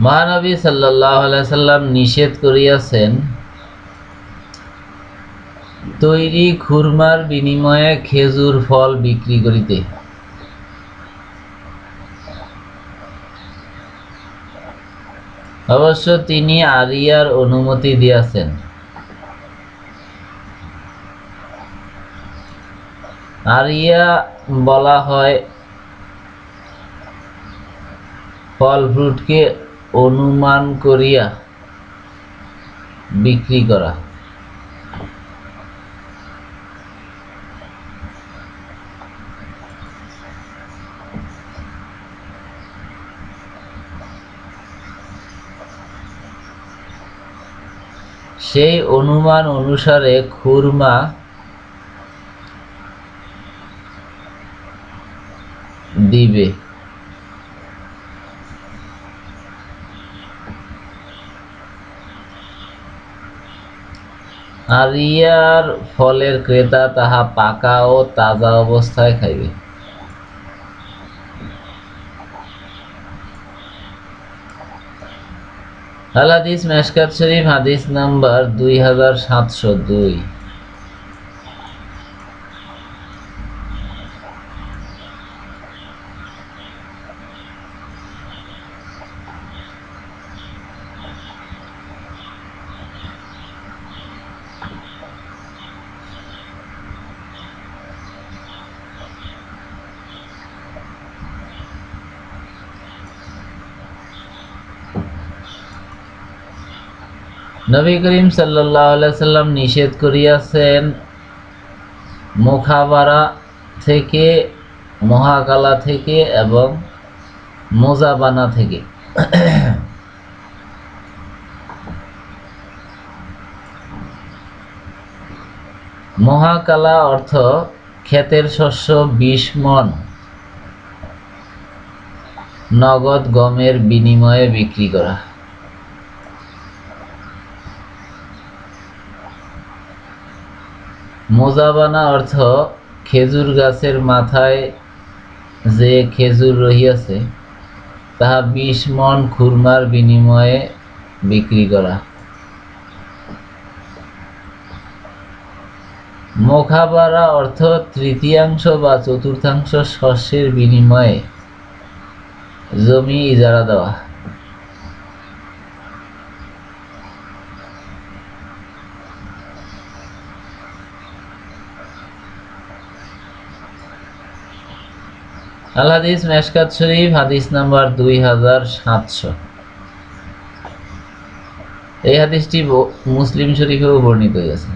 মহানবী সাল্লাহ সাল্লাম নিষেধ করিয়াছেন, তৈরি খুরমার বিনিময়ে খেজুর ফল বিক্রি করিতে। অবশ্য তিনি আরিয়ার অনুমতি দিয়াছেন। আরিয়া বলা হয় ফল ফ্রুটকে অনুমান করিয়া বিক্রি করা। সেই অনুমান অনুসারে খুরমা দিবে। আরিয়ার ফলের ক্রেতা তাহা পাকা ও তাজা অবস্থায় খাইবে। আল হাদিস মেশকাত শরীফ হাদিস নাম্বার দুই হাজার সাতশো দুই। নবী করিম সাল্লাহ সাল্লাম নিষেধ করিয়াছেন মুখাবারা থেকে মহাকালা থেকে এবং মোজাবানা থেকে। মহাকালা অর্থ ক্ষেতের শস্য বিশ মন নগদ গমের বিনিময়ে বিক্রি করা। মোজাবানা অর্থ খেজুর গাছের মাথায় যে খেজুর রহিয়াছে, তাহা বিশ মন খুরমার বিনিময়ে বিক্রি করা। মোখাবারা অর্থ তৃতীয়াংশ বা চতুর্থাংশ শস্যের বিনিময়ে জমি ইজারা দেওয়া। আল হাদিস মেশকাত শরীফ, হাদিস নাম্বার দুই হাজার সাতশো। এই হাদিসটি মুসলিম শরীফেও বর্ণিত হয়েছে